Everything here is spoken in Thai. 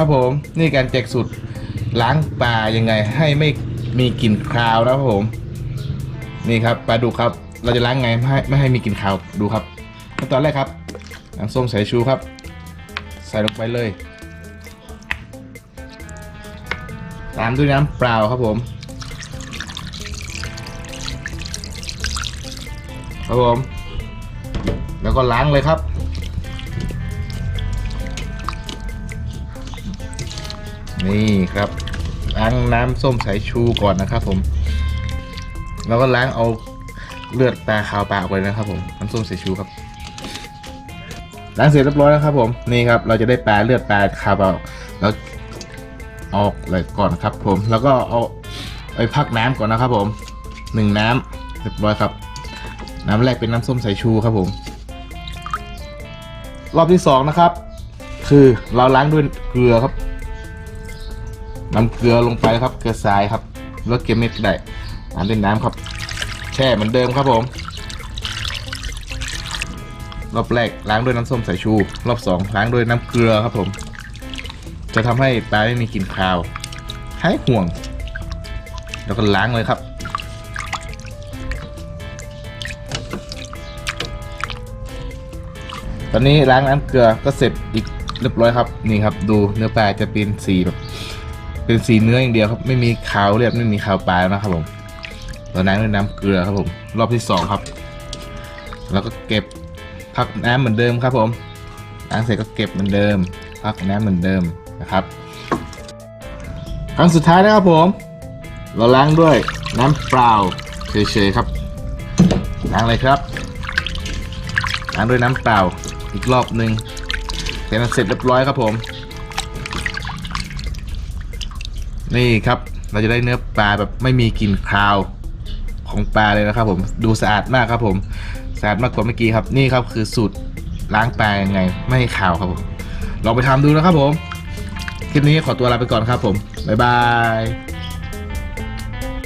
ครับผมนี่การแจกสูตรล้างปลายังไง ให้ไม่มีกลิ่นคาวนะครับผม นี่ครับปลาดุกครับ เราจะล้างไงไม่ให้ไม่ให้มีกลิ่นคาวดูครับขั้นตอนแรกครับน้ำส้มสายชูครับ ใส่ลงไปเลย ตามด้วยน้ำเปล่าครับผมครับผม แล้วก็ล้างเลยครับ นี่ครับล้างน้ำส้มสายชูก่อนนะครับ ผม แล้วก็ล้างเอาเลือดปลาขาวปลาออกไปนะครับ ผมน้ำส้มสายชูครับล้างเสร็จเรียบร้อยแล้วครับ ผมนี่ครับ เราจะได้ปลาเลือดปลาขาวปลาแล้วออกเลยก่อนครับ ผม แล้วก็เอาไปพักน้ำก่อนนะครับ ผมหนึ่งน้ำเรียบร้อยครับ น้ำแรกเป็นน้ำส้มสายชูครับ ผม รอบที่สองนะครับ คือเราล้างด้วยเกลือครับ นำเกลือลงไปครับ เกลือทรายครับแล้วเกลือเม็ดก็ได้ล้างด้วยน้ำครับ แช่เหมือนเดิมครับผมรอบแรกล้างด้วยน้ำส้มสายชู รอบสองล้างด้วยน้ำเกลือครับผม จะทำให้ปลาไม่มีกลิ่นคาวหายห่วง แล้วก็ล้างเลยครับ ตอนนี้ล้างน้ำเกลือก็เสร็จอีกเรียบร้อยครับ นี่ครับ ดูเนื้อปลาจะเป็นสีแบบ เป็นสีเนื้ออย่างเดียวครับ ไม่มีขาวเรียบไม่มีขาวปลานะครับผมเราล้างด้วยน้ำเกลือครับผม รอบที่สองครับ แล้วก็เก็บพักน้ำเหมือนเดิมครับผมล้างเสร็จก็เก็บเหมือนเดิม พักน้ำเหมือนเดิมนะครับ ครั้งสุดท้ายนะครับผม เราล้างด้วยน้ำเปล่าเฉยๆครับ ล้างเลยครับ ล้างด้วยน้ำเปล่าอีกรอบหนึ่งเป็นเสร็จเรียบร้อยครับผม นี่ครับเราจะได้เนื้อปลาแบบไม่มีกลิ่นคาวของปลาเลยนะครับผมดูสะอาดมากครับผมสะอาดมากกว่าเมื่อกี้ครับ นี่ครับคือสูตรล้างปลายังไง ไม่ให้คาวครับผมลองไปทำดูนะครับผม คลิปนี้ขอตัวลาไปก่อนครับผมบ๊ายบาย